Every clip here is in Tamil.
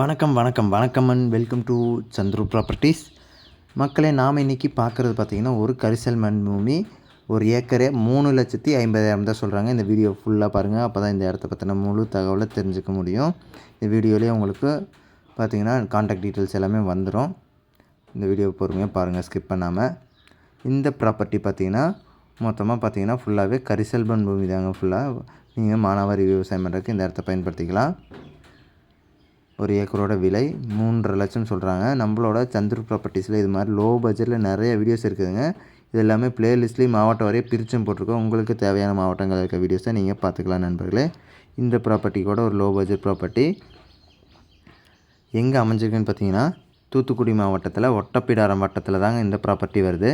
வணக்கம் வணக்கம் வணக்கம் and welcome to Chandru properties மக்களே நாம் இன்றைக்கி பார்க்குறது பார்த்திங்கன்னா ஒரு கரிசல் மண் பூமி ஒரு ஏக்கரே மூணு லட்சத்தி ஐம்பதாயிரம் தான் சொல்கிறாங்க இந்த வீடியோ ஃபுல்லாக பாருங்கள் அப்போ தான் இந்த இடத்த பற்றின முழு தகவலை தெரிஞ்சுக்க முடியும். இந்த வீடியோலேயே உங்களுக்கு பார்த்திங்கன்னா காண்டாக்ட் டீட்டெயில்ஸ் எல்லாமே வந்துடும் இந்த வீடியோ பொறுமையாக பாருங்கள் ஸ்கிப் பண்ணாமல் இந்த ப்ராப்பர்ட்டி பார்த்திங்கன்னா மொத்தமாக பார்த்தீங்கன்னா ஃபுல்லாகவே கரிசல் மண் பூமி தாங்க ஃபுல்லாக நீங்கள் மானாவாரி விவசாயம் பண்ணுறதுக்கு இந்த இடத்த பயன்படுத்திக்கலாம். ஒரு ஏக்கரோட விலை மூன்றரை லட்சம் சொல்கிறாங்க நம்மளோட சந்திர ப்ராப்பர்ட்டிஸில் இது மாதிரி லோ பட்ஜெட்டில் நிறைய வீடியோஸ் இருக்குதுங்க. இது எல்லாமே பிளேலிஸ்ட்லேயும் மாவட்டம் வரையும் பிரிச்சும் போட்டிருக்கோம். உங்களுக்கு தேவையான மாவட்டங்கள் இருக்க வீடியோஸை நீங்கள் பார்த்துக்கலாம் நண்பர்களே. இந்த ப்ராப்பர்ட்டி கூட ஒரு லோ பட்ஜெட் ப்ராப்பர்ட்டி எங்கே அமைஞ்சிருக்குன்னு பார்த்தீங்கன்னா தூத்துக்குடி மாவட்டத்தில் ஒட்டப்பிடாரம் வட்டத்தில் தாங்க இந்த ப்ராப்பர்ட்டி வருது.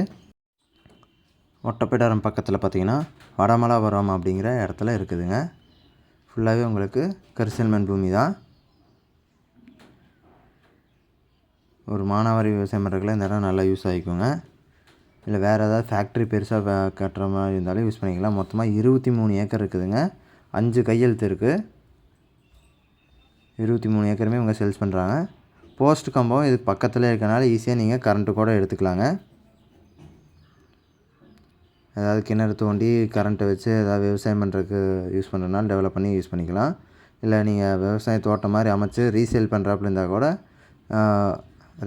ஒட்டப்பிடாரம் பக்கத்தில் பார்த்தீங்கன்னா வடமலாபுரம் அப்படிங்கிற இடத்துல இருக்குதுங்க. ஃபுல்லாகவே உங்களுக்கு கரிசல்மண் பூமி தான். ஒரு மானாவாரி விவசாயம் பண்ணுறதுக்குலாம் இந்த இடம் நல்லா யூஸ் ஆகிக்குங்க. இல்லை வேறு ஏதாவது ஃபேக்ட்ரி பெருசாக கட்டுற மாதிரி இருந்தாலும் யூஸ் பண்ணிக்கலாம். மொத்தமாக இருபத்தி மூணு ஏக்கர் இருக்குதுங்க. அஞ்சு கையெழுத்து இருக்குது இருபத்தி மூணு ஏக்கருமே இவங்க சேல்ஸ் பண்ணுறாங்க போஸ்ட் கம்பம் இது பக்கத்தில் இருக்கனால ஈஸியாக நீங்கள் கரண்ட்டு கூட எடுத்துக்கலாங்க. ஏதாவது கிணறு தோண்டி கரண்ட்டை வச்சு ஏதாவது விவசாயம் பண்ணுறதுக்கு யூஸ் பண்ணுறதுனால டெவலப் பண்ணி யூஸ் பண்ணிக்கலாம். இல்லை நீங்கள் விவசாய தோட்டம் மாதிரி அமைச்சு ரீசேல் பண்ணுறாப்புல இருந்தால் கூட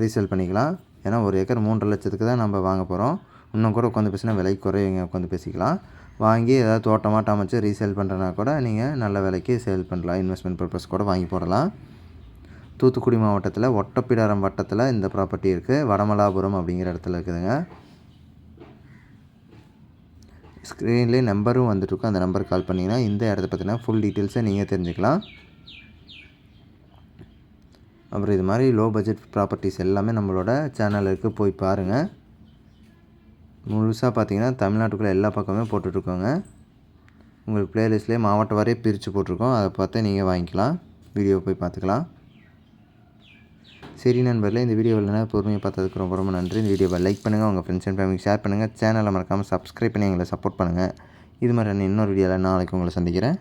ரீசேல் பண்ணிக்கலாம். ஏன்னா ஒரு ஏக்கர் மூன்றரை லட்சத்துக்கு தான் நம்ம வாங்க போகிறோம் இன்னும் கூட உட்காந்து பேசினா விலை குறையுங்க உட்காந்து பேசிக்கலாம். வாங்கி ஏதாவது தோட்டமாட்டம் அமைச்சு ரீசேல் பண்ணுறனா கூட நீங்கள் நல்ல விலைக்கு சேல் பண்ணலாம். இன்வெஸ்ட்மெண்ட் பர்பஸ் கூட வாங்கி போடலாம். தூத்துக்குடி மாவட்டத்தில் ஒட்டப்பிடாரம் வட்டத்தில் இந்த ப்ராப்பர்ட்டி இருக்குது வடமலாபுரம் அப்படிங்கிற இடத்துல இருக்குதுங்க. ஸ்க்ரீன்லேயே நம்பரும் வந்துட்டுருக்கும் அந்த நம்பருக்கு கால் பண்ணிங்கன்னா இந்த இடத்த பற்றின ஃபுல் டீட்டெயில்ஸை நீங்கள் தெரிஞ்சுக்கலாம். அப்புறம் இது மாதிரி லோ பட்ஜெட் ப்ராப்பர்ட்டிஸ் எல்லாமே நம்மளோட சேனலுக்கு போய் பாருங்கள் முழுசாக பார்த்தீங்கன்னா தமிழ்நாட்டுக்குள்ளே எல்லா பக்கமே போட்டுட்ருக்கோங்க. உங்களுக்கு ப்ளேலிஸ்ட்லேயே மாவட்டம் வரையே பிரித்து போட்டிருக்கோம். அதை பார்த்து நீங்கள் வாங்கிக்கலாம். வீடியோ போய் பார்த்துக்கலாம். சரி நண்பர்களே இந்த வீடியோ என்ன பொறுமையை பார்த்ததுக்கு ரொம்ப ரொம்ப நன்றி. இந்த வீடியோவை லைக் பண்ணுங்கள் உங்கள் ஃப்ரெண்ட்ஸ் அண்ட் ஃபேமிலி ஷேர் பண்ணுங்கள் சேனலை மறக்காமல் சப்ஸ்கிரைப் பண்ணி எங்களை சப்போர்ட் பண்ணுங்கள் இது மாதிரி இன்னொரு வீடியோவில் நாளைக்கு உங்களை சந்திக்கிறேன்.